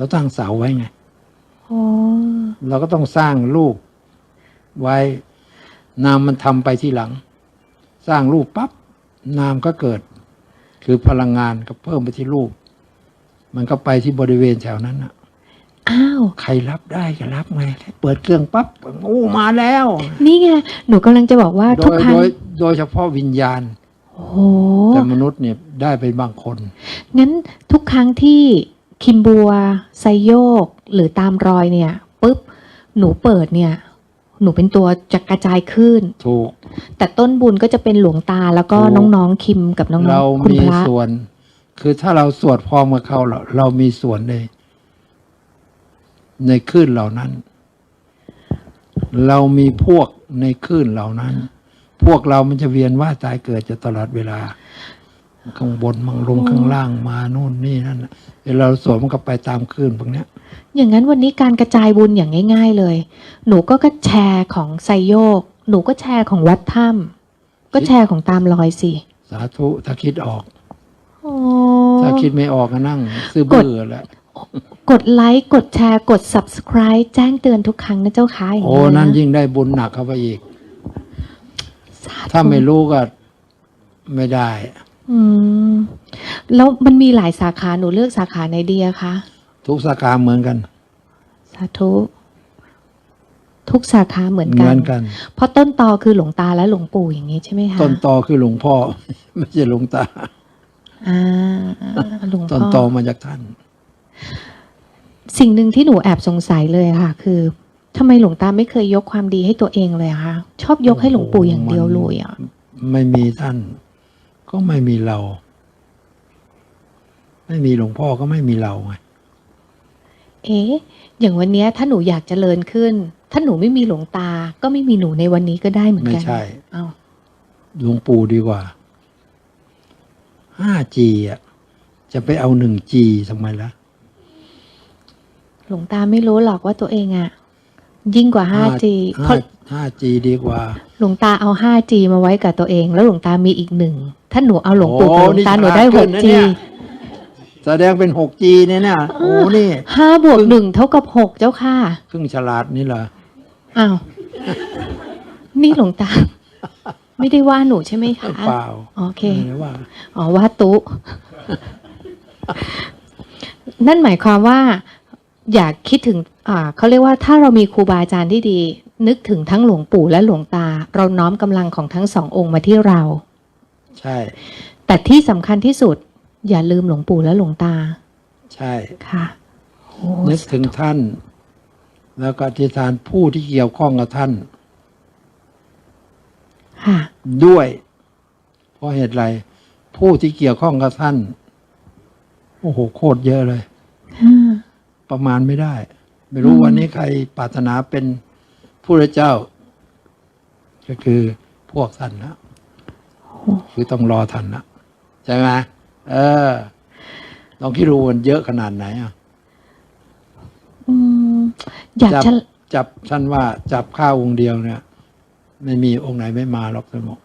เราตั้งเสาไว้ไงอ๋อเราก็ต้องสร้างรูปไว้ นามมันทำไปที่หลัง สร้างรูปปั๊บนามก็เกิด คือพลังงานก็เพิ่มไปที่รูป มันก็ไปที่บริเวณแถวนั้นน่ะอ้าวใครรับได้ก็รับไงเปิดเครื่องปั๊บโอ้มาแล้ว นี่ไงหนูกำลังจะบอกว่าโดทุกยครั้โดงยโดยเฉพาะวิญญาณโอ้โหแต่มนุษย์เนี่ยได้ไปบางคนงั้นทุกครั้งที่ คิมบัวไซโยก หรือตามรอยเนี่ยปุ๊บหนูเปิดเนี่ย หนูเป็นตัวจะกระจายขึ้น ถูก แต่ต้นบุญก็จะเป็นหลวงตาแล้วก็ถูกน้องๆคิมกับน้องเราๆคุณมีพระส่วน คือถ้าเราสวดพร้อมกับเขาเราเรามีส่วนในในคลื่นเหล่านั้น เรามีพวกในคลื่นเหล่านั้น พวกเรามันจะเวียนว่ายตายเกิดจะตลอดเวลา ข้างบนมังลงข้างล่างมาโน่นนี่นั่นน่ะเวลาเราสวดมันก็ไปตามคลื่นพวกเนี้ย อย่างนั้นวันนี้การกระจายบุญอย่างง่าย ๆเลย หนูก็ก็แชร์ของไซโยก หนูก็แชร์ของวัดถ้ำก็แชร์ของตามรอยสิ สาธุถ้าคิดออกโอ้ถ้าคิดไม่ออกก็นั่ง ซื้อเบื่อแล้วกดไลค์กดแชร์กด subscribe แจ้งเตือนทุกครั้งนะเจ้าค่ะอย่างโอ้นี้นั่นนะยิ่งได้บุญหนักเข้าไปอีกสธุถ้าไม่รู้ก็ไม่ได้ อืม แล้วมันมีหลายสาขาหนูเลือกสาขาไหนดีอะคะ ทุกสาขาเหมือนกัน สาธุ ทุกสาขาเหมือนเหกัมืน อนกัน เพราะต้นตอคือหลวงตาและหลวงปู่อย่างนี้ใช่ไหมคะต้นตอคือหลวงพ่อ ไม่ใช่หลวงตา อ่าหลวงต้นพ่ตออมาจากท่าน สิ่งหนึ่งที่หนูแอบสงสัยเลยอะค่ะ คือทำไมหลวงตาไม่เคยยกความดีให้ตัวเองเลยอะคะชอบยกให้หลวงปู่อย่างเดียวเลยอะไม่มีท่าน ก็ไม่มีเรา ไม่มีหลวงพ่อก็ไม่มีเราไงเอ๊ะอย่างวันเนี้ยถ้าหนูอยากเจริญขึ้น ถ้าหนูไม่มีหลวงตา ก็ไม่มีหนูในวันนี้ก็ได้เหมือนไม่กันใช่เอาหลวงปู่ดีกว่า 5G อะ จะไปเอา 1G ทำไมล่ะ หลวงตาไม่รู้หรอกว่าตัวเองอะยิ่งกว่า 5G เพราะ 5G ดีกว่า หลวงตาเอา 5G มาไว้กับตัวเอง แล้วหลวงตามีอีกหนึ่ง ถ้าหนูเอาหลวงปู่กับหลวงตาหนูได้นี่ฉลาดขึ้นนะ 6G เนี่ยแสดงเป็น 6G เนี่ยนะโอ้นี่ห้าบวกหนึ่งเท่ากับหกเจ้าค่ะครึ่งฉลาดนี่เหรออ้าวนี่หลวงตา ไม่ได้ว่าหนูใช่ไหมคะเปล่าโอเคไม่ได้ว่าอ๋อว่าตุนั่นหมายความว่า อยากคิดถึง อ่าเขาเรียกว่าถ้าเรามีครูบาอาจารย์ที่ดี นึกถึงทั้งหลวงปู่และหลวงตา เราน้อมกำลังของทั้งสององค์มาที่เรา ใช่ แต่ที่สำคัญที่สุด อย่าลืมหลวงปู่และหลวงตา ใช่ค่ะโอ้นึกถึงท่าน แล้วก็อธิษฐานผู้ที่เกี่ยวข้องกับท่าน ค่ะ ด้วย เพราะเหตุไร ผู้ที่เกี่ยวข้องกับท่าน โอ้โห โคตรเยอะเลยอ่าประมาณไม่ได้ ไม่รู้อืมวันนี้ใครปรารถนาเป็นผู้เจ้า ก็คือพวกท่านนะ คือต้องรอท่านนะใช่ไหมเออลองคิดดูมันเยอะขนาดไหนอะอืมอยากจับจะจับท่านว่าจับข้าวองค์เดียวเนี่ย ไม่มีองค์ไหนไม่มาหรอกท่านบอก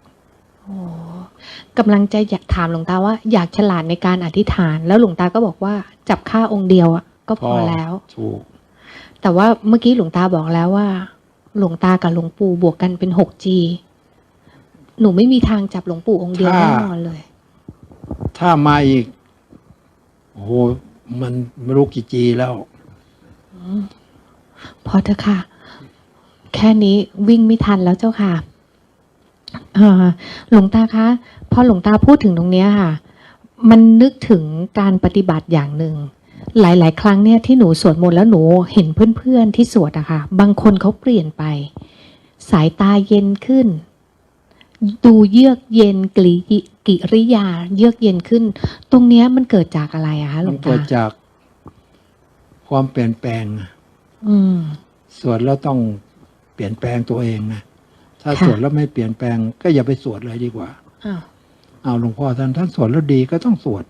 กำลังจะอยากถามหลวงตาว่า อยากฉลาดในการอธิษฐาน แล้วหลวงตาก็บอกว่า จับค่าองค์เดียวอะก็พอแล้วถูกแต่ว่าเมื่อกี้หลวงตาบอกแล้วว่า หลวงตากับหลวงปู่บวกกันเป็น 6G หนูไม่มีทางจับหลวงปู่องค์เดียวถ้าแน่นอนเลย ถ้ามาอีก โอ้โห มันไม่รู้กี่จีแล้วพอเถอะค่ะ แค่นี้วิ่งไม่ทันแล้วเจ้าค่ะเอ่อหลวงตาคะพอหลวงตาพูดถึงตรงเนี้ยค่ะ มันนึกถึงการปฏิบัติอย่างหนึ่งหลาย ๆ ครั้งเนี่ยที่หนูสวดมนต์แล้วหนูเห็นเพื่อน ๆ ที่สวดอะค่ะ บางคนเขาเปลี่ยนไป สายตาเย็นขึ้น ดูเยือกเย็นกริกิริยา เยือกเย็นขึ้น ตรงเนี้ยมันเกิดจากอะไรอะคะหลมัวนงเกิตาดจากความเปลี่ยนแปลง อืม สวดแล้วต้องเปลี่ยนแปลงตัวเองนะ ถ้าค่ะ สวดแล้วไม่เปลี่ยนแปลง ก็อย่าไปสวดเลยดีกว่า อ้าวเอาหลวงพ่อท่านท่านสวดแล้วดีก็ต้องสวด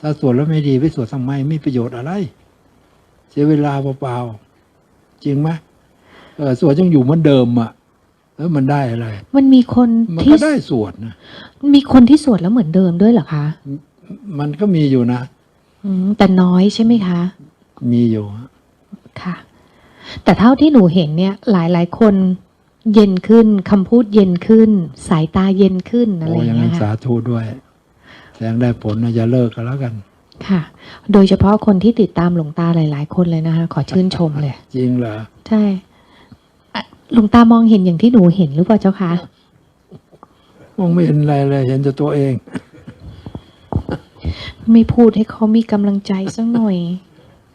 ถ้าสวดแล้วไม่ดีไปสวดทำไมไม่ประโยชน์อะไร เสียเวลาเปล่าๆจริงไหมเออสวดยังอยู่เหมือนเดิมอะ แล้วมันได้อะไร มันมีคนมันที่ก็ได้สวดนะมีคนที่สวดแล้วเหมือนเดิมด้วยเหรอคะมันก็มีอยู่นะอืมแต่น้อยใช่ไหมคะ มีอยู่ฮะค่ะ แต่เท่าที่หนูเห็นเนี่ย หลายหลายๆคนเย็นขึ้นคำพูดเย็นขึ้น สายตาเย็นขึ้นอะไรโอ้อยัย่างงนั้เงี้นยสาค่ะธุด้วยแสดงได้ผลนะอย่าเลิกกันแล้วกัน ค่ะ โดยเฉพาะคนที่ติดตามหลวงตาหลาย ๆ คนเลยนะคะ ขอชื่นชมเลย จริงเหรอ ใช่อะ หลวงตามองเห็นอย่างที่หนูเห็นหรือเปล่าเจ้าคะมองไม่เห็นอะไรเลย เห็นแต่ตัวเอง ไม่พูดให้เขามีกำลังใจสักหน่อย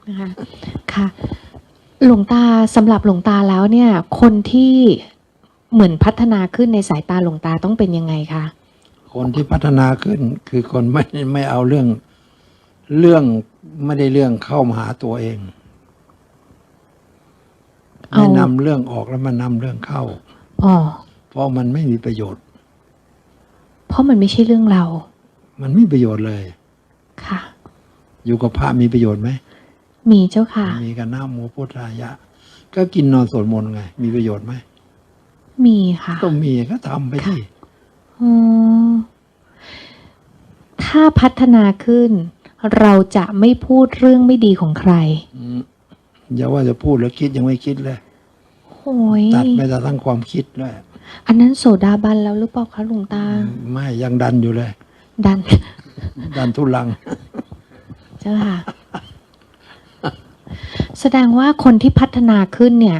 นะคะ ค่ะ หลวงตาสำหรับหลวงตาแล้วเนี่ย คนที่เหมือนพัฒนาขึ้นในสายตาหลวงตาต้องเป็นยังไงคะคนที่พัฒนาขึ้น คือคนไม่ไม่เอาเรื่อง เรื่องไม่ได้เรื่องเข้ามาหาตัวเองเอา ไม่นำเรื่องออกแล้วมานำเรื่องเข้าอ๋อเพราะมันไม่มีประโยชน์ เพราะมันไม่ใช่เรื่องเรา มันไม่มีประโยชน์เลย ค่ะ อยู่กับพระมีประโยชน์ไหม มีเจ้าค่ะ มีกันหน้าหมูพุทธายะ ก็กินนอนสวดมนต์ไง มีประโยชน์ไหม มีค่ะ ก็มีก็ทำไปที่อ๋อถ้าพัฒนาขึ้น เราจะไม่พูดเรื่องไม่ดีของใคร อย่าว่าจะพูดแล้วคิดยังไม่คิดเลยโอ้ยตัดไปแต่ทั้งความคิดเลยอันนั้นโสดาบันแล้วหรือเปล่าคะหลวงตา ไม่ยังดันอยู่เลย ดัน ดันทุลัง เจ้าค่ะ แสดงว่าคนที่พัฒนาขึ้นเนี่ย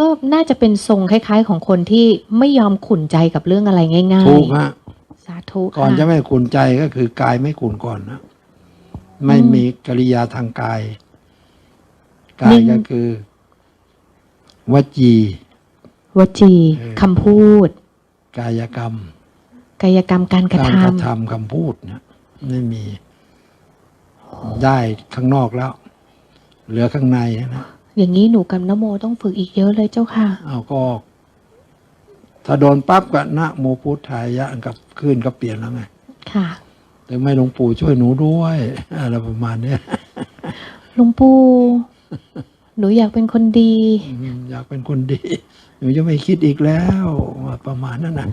ก็น่าจะเป็นทรงคล้าย ๆ ของคนที่ไม่ยอมขุนใจกับเรื่องอะไรง่ายถูกฮะๆสาธุก่อนค่จะไม่ขุนใจก็คือกายไม่ขุนก่อนนะไม่มีกิริยาทางกาย กายก็คือ วจี วจีเออคำพูด กายกรรม กายกรรมการกระการทกระทำคำพูดนะไม่มี ได้ข้างนอกแล้ว เหลือข้างในนะำอย่างนี้หนูกับนโมต้องฝึกอีกเยอะเลยเจ้าค่ะเอาก็ ถ้าโดนปั๊บก็นะโมพุทธายะกับขึ้นก็เปลี่ยนแล้วไง ค่ะแต่ไม่หลวงปู่ช่วยหนูด้วยอะไรประมาณเนี้ยหลวงปู่ หนูอยากเป็นคนดีอืมอยากเป็นคนดี หนูจะไม่คิดอีกแล้วประมาณนั้นนะ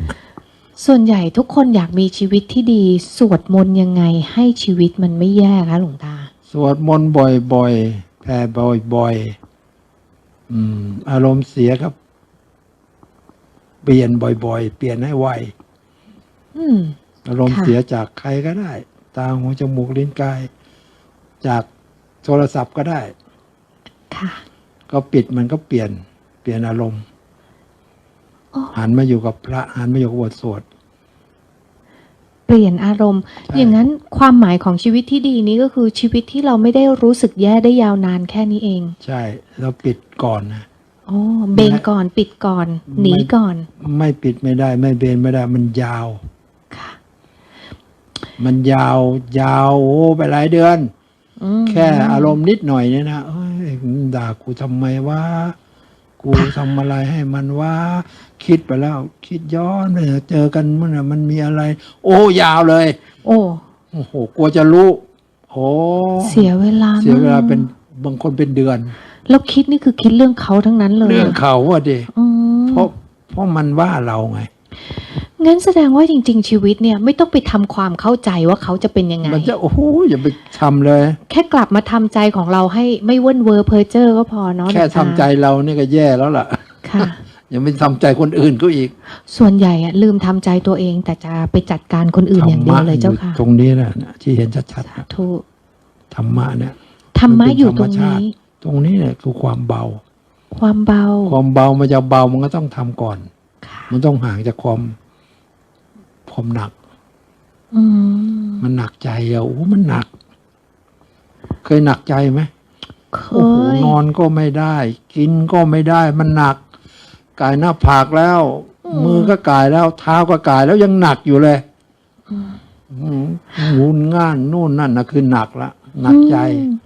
ส่วนใหญ่ทุกคนอยากมีชีวิตที่ดี สวดมนต์ยังไงให้ชีวิตมันไม่แย่คะหลวงตา สวดมนต์บ่อยๆแผ่บ่อยๆอืม อารมณ์เสียครับ เปลี่ยนบ่อยๆ เปลี่ยนให้ไวอืม อารมณ์ค่ะเสียจากใครก็ได้ ตาหูจมูกลิ้นกาย จากโทรศัพท์ก็ได้ค่ะ ก็ปิดมันก็เปลี่ยน เปลี่ยนอารมณ์อ๋อหันมาอยู่กับพระหันมาอยู่กับบทสวดเปลี่ยนอารมณ์ใช่อย่างนั้นความหมายของชีวิตที่ดีนี้ก็คือชีวิตที่เราไม่ได้รู้สึกแย่ได้ยาวนานแค่นี้เอง ใช่ เราปิดก่อนนะอ๋อเบนก่อนปิดก่อน หนีก่อน ไม่ปิดไม่ได้ ไม่เบนไม่ได้ มันยาว ค่ะ มันยาวยาวโอ้ไปหลายเดือนอืม แค่อารมณ์นิดหน่อยเนี่ยนะเอ้ยด่ากูทำไมวะกูทำอะไรให้มันวะคิดไปแล้ว คิดย้อนไปเจอกันมันน่ะมันมีอะไร โอ้ยาวเลย โอ้โอ้โหกลัวจะรู้โอ้เสียเวลาเสียเวลามกเป็นบางคนเป็นเดือน แล้วคิดนี่คือคิดเรื่องเขาทั้งนั้นเลย เรื่องเขาว่าดิอืมเพราะเพราะมันว่าเราไง งั้นแสดงว่าจริง ๆ ชีวิตเนี่ยไม่ต้องไปทำความเข้าใจว่าเขาจะเป็นยังไง มันจะโอ้โหอย่าไปทำเลย แค่กลับมาทำใจของเราให้ไม่เว่นเวอร์เพอเจอร์ก็พอเนาะแค่หลวงทำตาใจเราเนี่ยก็แย่แล้วล่ะ ค่ะอย่าไปทำใจคนอื่นก็อีกส่วนใหญ่อะลืมทำใจตัวเองแต่จะไปจัดการคนอื่นอย่างเดียวเลยเจ้าค่ะตรงนี้แหละนะที่เห็นชัดๆนะถูกธรรมะเนี่ย ธรรมะมันเป็นอยู่ตรงธรรมชาตินี้ ตรงนี้เนี่ยคือความเบา ความเบาความเบามันจะเบามันก็ต้องทำก่อน ค่ะ มันต้องห่างจากความ ความหนักอืมมันหนักใจอะโอ้โหมันหนัก เคยหนักใจไหมเคโอ้โหยนอนก็ไม่ได้ กินก็ไม่ได้ มันหนักกายหน้าผากแล้ว มือก็กายแล้ว เท้าก็กายแล้วยังหนักอยู่เลยอืมหมุนง่านนู่นนั่นนะคือหนักละหนักใจ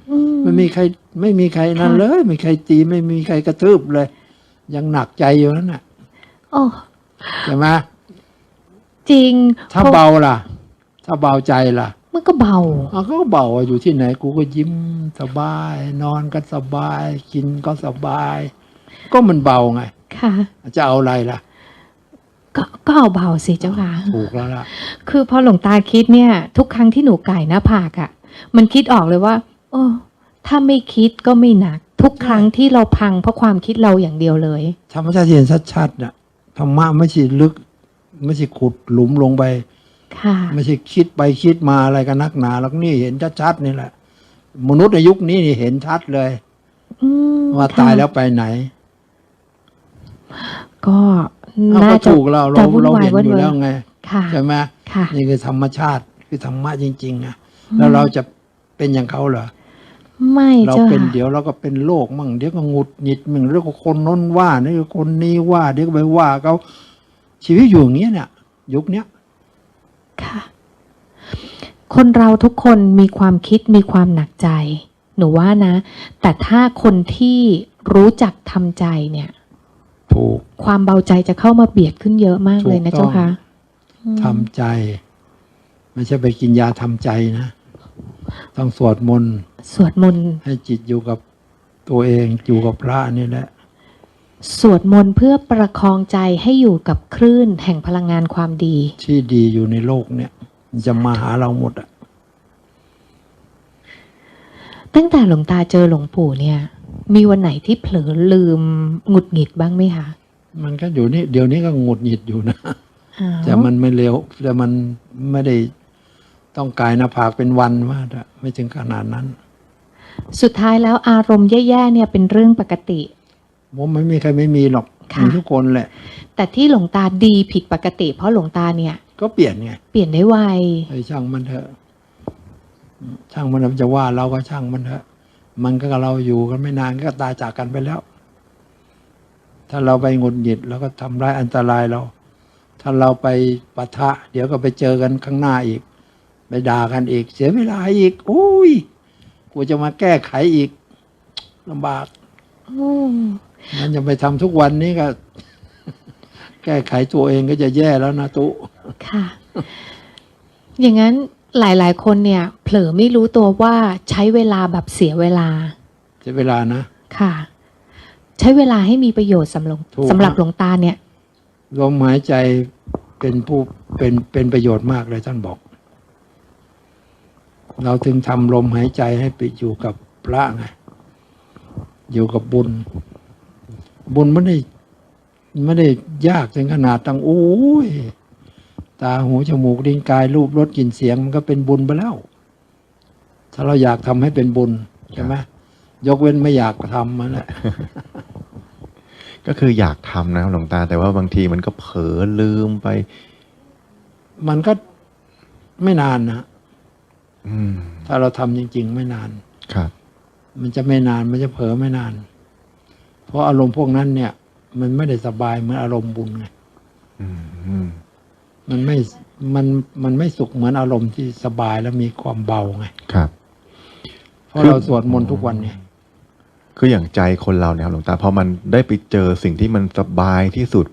อืมไม่มีใคร ไม่มีใครนั่นค่ะเลย ไม่มีใครตีไม่มีใครกระทืบเลย ยังหนักใจอยู่นั่นน่ะโอ้ใช่ไหม จริงถ้าพระเบาล่ะ ถ้าเบาใจล่ะ มันก็เบาเอาก็เบาอะอยู่ที่ไหนกูก็ยิ้มสบาย นอนก็สบาย กินก็สบาย ก็มันเบาไง ค่ะ จะเอาอะไรล่ะ ก็ก็เอาเบาสิเจ้าค่ะ ถูกแล้วล่ะ คือพอหลวงตาคิดเนี่ย ทุกครั้งที่หนูไก่หน้าผากอะ่ะ มันคิดออกเลยว่า โอ้ถ้าไม่คิดก็ไม่หนัก ทุกครั้งที่เราพังเพราะความคิดเราอย่างเดียวเลยธรรมชาติที่เห็นชัดๆน่ะธรรมะไม่ใช่ลึก ไม่ใช่ขุดหลุมลงไป ค่ะ ไม่ใช่คิดไปคิดมาอะไรกันนักหนาแล้วนี่เห็นชัดๆนี่แหละ มนุษย์ในยุคนี้นี่เห็นชัดเลยอืมว่าค่ะตายแล้วไปไหนก็เอาน่าก็จะถูกเราเราจะวุ่นเราวายเห็นวุ่นอยู่วายแล้วไงค่ะ ใช่ไหมค่ะ นี่คือธรรมชาติคือธรรมะจริงๆนะแล้วเราจะเป็นอย่างเขาเหรอ ไม่เราเจ้าเป็นค่ะเดี๋ยวเราก็เป็นโรคมั่งเดี๋ยวก็หงุดหงิดมั่งเดี๋ยวก็คนน้นว่าเดี๋ยวก็คนนี้ว่า เดี๋ยวก็ไปว่าเขา ชีวิตอยู่อย่างเงี้ยเนี่ยยุคเนี้ยค่ะ คนเราทุกคนมีความคิดมีความหนักใจ หนูว่านะ แต่ถ้าคนที่รู้จักทำใจเนี่ยถูกความเบาใจจะเข้ามาเบียดขึ้นเยอะมากเลยนะถูกต้องเจ้าค่ะอืมทำใจ ไม่ใช่ไปกินยาทำใจนะ ต้องสวดมนต์ สวดมนต์ ให้จิตอยู่กับตัวเองอยู่กับพระนี่แหละ สวดมนต์เพื่อประคองใจให้อยู่กับคลื่นแห่งพลังงานความดี ที่ดีอยู่ในโลกเนี่ยมันจะมาหาเราหมดอะตั้งแต่หลวงตาเจอหลวงปู่เนี่ย มีวันไหนที่เผลอลืมหงุดหงิดบ้างไหมคะมันก็อยู่นี่เดี๋ยวนี้ก็หงุดหงิดอยู่นะอ้าวแต่มันไม่เร็วแต่มันไม่ได้ต้องกายหน้าผากเป็นวันว่าอะไม่ถึงขนาดนั้น สุดท้ายแล้วอารมณ์แย่ๆเนี่ยเป็นเรื่องปกติ ผมไม่มีใครไม่มีหรอกค่ะมีทุกคนแหละ แต่ที่หลวงตาดีผิดปกติ เพราะหลวงตาเนี่ย ก็เปลี่ยนไงเปลี่ยนได้ไวไอ้ช่างมันเถอะ ช่างมันมันจะว่าเราก็ช่างมันเถอะ มันก็กับเราอยู่กันไม่นานก็ตายจากกันไปแล้ว ถ้าเราไปหงุดหงิดแล้วก็ทำร้ายอันตรายเรา ถ้าเราไปปะทะ เดี๋ยวก็ไปเจอกันข้างหน้าอีก ไปด่ากันอีก เสียเวลาอีกโอ้ยกูจะมาแก้ไขอีกลำบาก อื มมันจะไปทำทุกวันนี้ก็ แก้ไขตัวเองก็จะแย่แล้วนะตุค่ะ อย่างนั้นหลาย ๆ คนเนี่ย เผลอไม่รู้ตัวว่าใช้เวลาแบบเสียเวลาเสียเวลานะค่ะ ใช้เวลาให้มีประโยชน์สำหรับถูกสำหรับหลวงตาเนี่ยลมหายใจเป็นผู้เป็นเป็นประโยชน์มากเลยท่านบอก เราถึงทำลมหายใจให้ไปอยู่กับพระไงอยู่กับบุญ บุญไม่ได้ไม่ได้ยากถึงขนาดตั้งโอ้ยตาหูจมูกลิ้นกายรูปรสกลิ่นเสียงมันก็เป็นบุญไปแล้ว ถ้าเราอยากทำให้เป็นบุญใช่ไหมยกเว้นไม่อยากทำมันแหละก็คืออยากทำนะครับหลวงตา แต่ว่าบางทีมันก็เผลอลืมไป มันก็ไม่นานนะอืมถ้าเราทำจริง ๆ ไม่นาน ครับ มันจะไม่นานมันจะเผลอไม่นาน เพราะอารมณ์พวกนั้นเนี่ย มันไม่ได้สบายเหมือนอารมณ์บุญไงอืมอืมมันไม่มันมันไม่สุขเหมือนอารมณ์ที่สบายแล้วมีความเบาไงครับ เพราะเราสวดมนต์ทุกวันเนี่ยคืออย่างใจคนเราเนี่ยครับหลวงตาพอมันได้ไปเจอสิ่งที่มันสบายที่สุด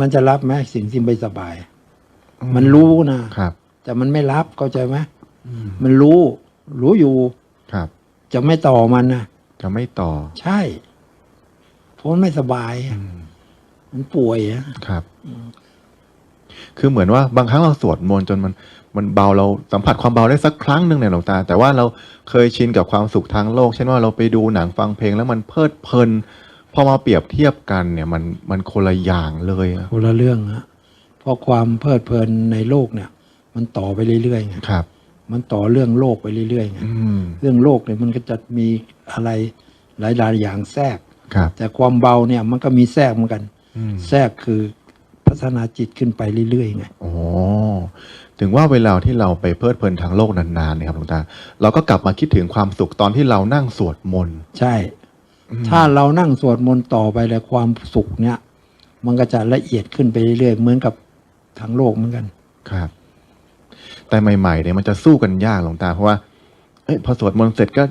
มันจะรับไหมสิ่งที่ไม่สบาย มันรู้นะครับ แต่มันไม่รับเข้าใจไหมอืมมันรู้ รู้อยู่ครับ จะไม่ต่อมันนะจะไม่ต่อ ใช่ เพราะมันไม่สบายอือะมมันป่วยอะครับ คือเหมือนว่าบางครั้งเราสวดมนต์จนมันมันเบาเราสัมผัสความเบาได้สักครั้งหนึ่งเนี่ยหลวงตา แต่ว่าเราเคยชินกับความสุขทางโลก เช่นว่าเราไปดูหนังฟังเพลงแล้วมันเพลิดเพลินพอมาเปรียบเทียบกันเนี่ยมันมันคนละอย่างเลยอะคนละเรื่องฮะเพราะความเพลิดเพลินในโลกเนี่ย มันต่อไปเรื่อยๆไงครับ มันต่อเรื่องโลกไปเรื่อยๆไงอืมเรื่องโลกเนี่ยมันก็จะมีอะไรหลายๆอย่างแทรก ครับแต่ความเบาเนี่ยมันก็มีแทรกเหมือนกัน อืมแทรกคือพัฒนาจิตขึ้นไปเรื่อยๆไง โอ้ถึงว่าเวลาที่เราไปเพลิดเพลินทางโลกนานๆเนี่ยครับหลวงตา เราก็กลับมาคิดถึงความสุขตอนที่เรานั่งสวดมนต์ใช่ถ้าเรานั่งสวดมนต์ต่อไปแล้วความสุขเนี่ย มันก็จะละเอียดขึ้นไปเรื่อยๆ เหมือนกับทางโลกเหมือนกัน ครับ แต่ใหม่ๆเนี่ยมันจะสู้กันยากหลวงตาเพราะว่าเอ้ยพอสวดมนต์เสร็จก็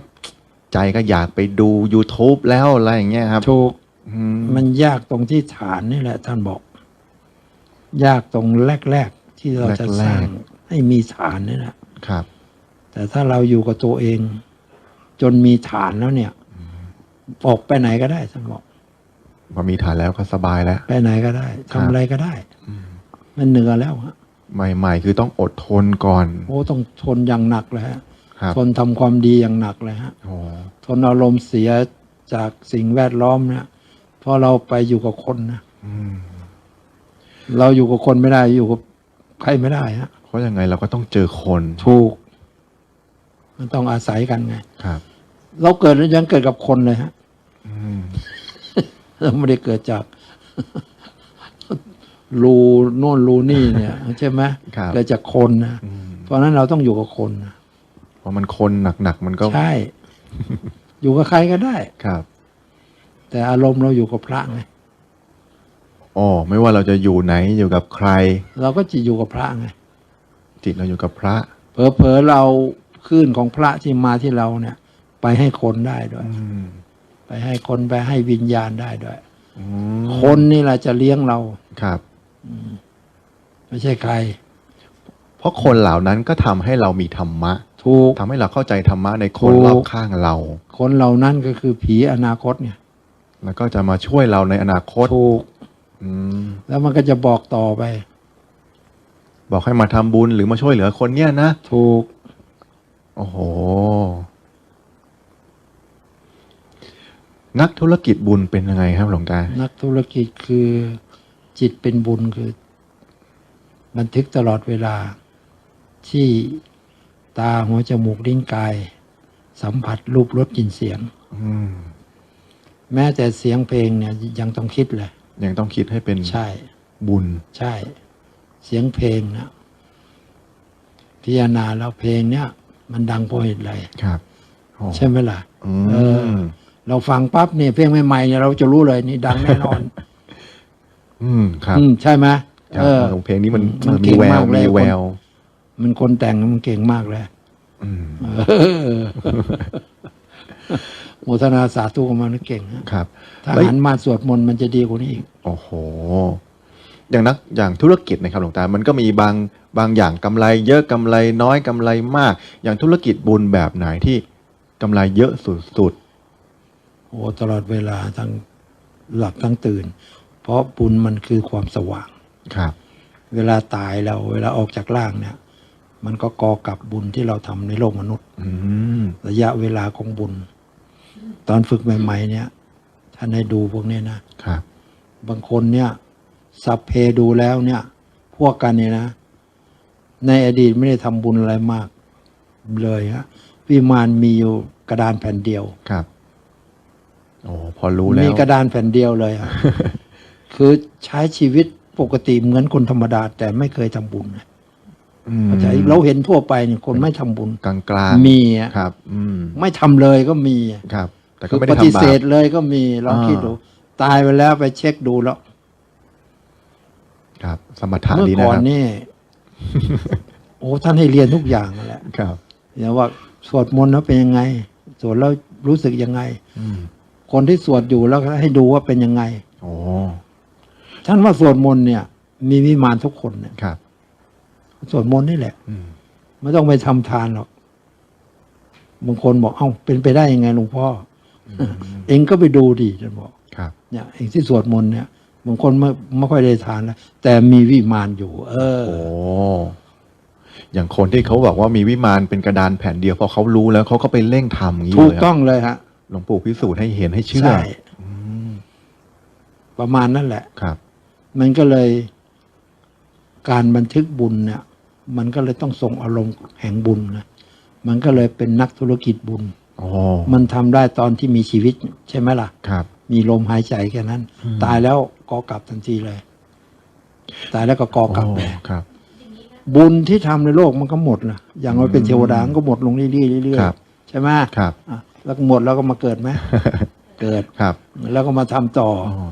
ใจก็อยากไปดู YouTube แล้วอะไรอย่างเงี้ยครับถูกอืมมันยากตรงที่ฐานนี่แหละ ท่านบอก ยากตรงแรกๆ ที่เราจะสร้างให้มีฐานนี่แหละครับ แต่ถ้าเราอยู่กับตัวเอง จนมีฐานแล้วเนี่ยออกไปไหนก็ได้ท่านบอกพอมีฐานแล้วก็สบายแล้วไปไหนก็ได้ครัทำบอะไรก็ได้มันเหนือแล้วฮะใหม่ ๆ คือต้องอดทนก่อน โอ้ต้องทนอย่างหนักเลยฮะ ครับทนทำความดีอย่างหนักเลยฮะโอ้ทนอารมณ์เสียจากสิ่งแวดล้อมเนี่ยเพราะเราไปอยู่กับคนนะอืมเราอยู่กับคนไม่ได้อยู่กับใครไม่ได้ฮะเพราะยังไงเราก็ต้องเจอคนถูก มันต้องอาศัยกันไง ครับ เราเกิดแล้วยังเกิดกับคนเลยฮะอืมเราไม่ได้เกิดจากรูโน่นรูนี่เนี่ยใช่ไหมครับเกิดจากคนนะอืมเพราะฉะนั้นเราต้องอยู่กับคนนะ พอมันคนหนักๆมันก็ใช่ อยู่กับใครก็ได้ครับ แต่อารมณ์เราอยู่กับพระไงอ๋อไม่ว่าเราจะอยู่ไหนอยู่กับใคร เราก็จะอยู่กับพระไงจิตเราอยู่กับพระ เผลอๆเราคลื่นของพระที่มาที่เราเนี่ย ไปให้คนได้ด้วยอืมไปให้คนไปให้วิญญาณได้ด้วยอืมคนนี่แหละจะเลี้ยงเราครับไม่ใช่ใคร เพราะคนเหล่านั้นก็ทำให้เรามีธรรมะ ถูก ทำให้เราเข้าใจธรรมะในคนถูกรอบข้างเรา คนเหล่านั้นก็คือผีอนาคตเนี่ยแล้วก็จะมาช่วยเราในอนาคตถูก อืมแล้วมันก็จะบอกต่อไป บอกให้มาทำบุญหรือมาช่วยเหลือคนเนี่ยนะ ถูก โอ้โห นักธุรกิจบุญเป็นยังไงครับหลวงตา นักธุรกิจคือจิตเป็นบุญคือ บันทึกตลอดเวลาที่ ตาหัวจมูกลิ้นกาย สัมผัสรูปรสกลิ่นเสียงอืมแม้แต่เสียงเพลงเนี่ยยังต้องคิดเลยยังต้องคิดให้เป็นใช่ บุญ ใช่ เสียงเพลงนะพิจารณาแล้วเพลงเนี่ย มันดังเพราะเหตุอะไรครับโอ้ใช่ไหมล่ะอืเออมเราฟังปั๊บเนี่ยเพลงใหม่ๆเนี่ยเราจะรู้เลยนี่ดังแน่นอน อืมครับอืมใช่ไหมครับเออเพลงนี้มันมันมันเก่มีงแวมาวกเลยมีแวว มันคนแต่งมันเก่งมากเลยอืมเออโมทนาสาธุกับมันเก่งนะครับถ้าแล้วหันมาสวดมนต์มันจะดีกว่านี้อีก โอ้โห อย่างนักอย่างธุรกิจนะครับหลวงตา มันก็มีบางบางอย่างกำไร เยอะกำไรน้อยกำไรมาก อย่างธุรกิจบุญแบบไหนที่กำไรเยอะสุดโอ้ตลอดเวลาทั้งหลับทั้งตื่น เพราะบุญมันคือความสว่างๆครับ เวลาตายเราเวลาออกจากร่างเนี่ย มันก็ก่อกับบุญที่เราทำในโลกมนุษย์อืมระยะเวลาของบุญ ตอนฝึกใหม่ๆเนี่ยท่านให้ดูพวกนี้นะครับ บางคนเนี่ยสัพเพดูแล้วเนี่ย พวกกันเนี่ยนะ ในอดีตไม่ได้ทำบุญอะไรมาก เลยฮะวิมานมีอยู่กระดานแผ่นเดียวครับโอ้พอรู้แล้มีวกระดานแผ่นเดียวเลยฮะคือใช้ชีวิตปกติเหมือนคนธรรมดา แต่ไม่เคยทำบุญนะ อืมเข้าใจเราเห็นทั่วไปเนี่ยคนไม่ทำบุญกลางกลางมีอะครับ อืมไม่ทำเลยก็มีอะครับ แต่ก็คือไม่ปได้ฏิทำบาเสธปเลยก็มีลองอ่าคิดดู ตายไปแล้วไปเช็คดูแล้ว ครับ สมถะเมื่อดีนะก่อคนรับนี่โอ้ท่านให้เรียนทุกอย่างนั่นแหละครับอย่างว่าสวดมนต์แล้วเป็นยังไง สวดแล้วรู้สึกยังไงอืมคนที่สวดอยู่แล้วก็ให้ดูว่าเป็นยังไงโอ้ท่านว่าสวดมนต์เนี่ย มีวิมานทุกคนเนี่ยครับ สวดมนต์นี่แหละอืมไม่ต้องไปทำทานหรอกบางคนบอกเอ้าเป็นไปได้ยังไงหลวงพ่ออเองก็ไปดูดิท่านบอกครับเนี่ยเองที่สวดมนต์เนี่ยบางคนไม่ไม่ค่อยได้ทานแล้วแต่มีวิมานอยู่ เออโอ้อย่างคนที่เขาบอกว่ามีวิมานเป็นกระดานแผ่นเดียวพอเขารู้แล้วเขาก็ไปเร่งทำอย่างนี้ถูเลกยต้องเลยฮะหลวงปู่พิสูจน์ให้เห็นให้เชื่อใช่อืมประมาณนั่นแหละครับ มันก็เลย การบันทึกบุญเนี่ย มันก็เลยต้องส่งอารมณ์แห่งบุญนะมันก็เลยเป็นนักธุรกิจบุญโอ้มันทำได้ตอนที่มีชีวิตใช่ไหมล่ะครับ มีลมหายใจแค่นั้นอืมตายแล้วกอกลับทันทีเลย ตายแล้วก็กอกลับโอ้เลยครับ บุญที่ทำในโลกมันก็หมดนะอย่างเราเป็นเทวดามันก็หมดลงเรื่อยๆเรื่อยครับๆใช่ไหมครับอะแล้วก็หมดแล้วก็มาเกิดไหมเกิดครับ แล้วก็มาทำต่ออ๋อ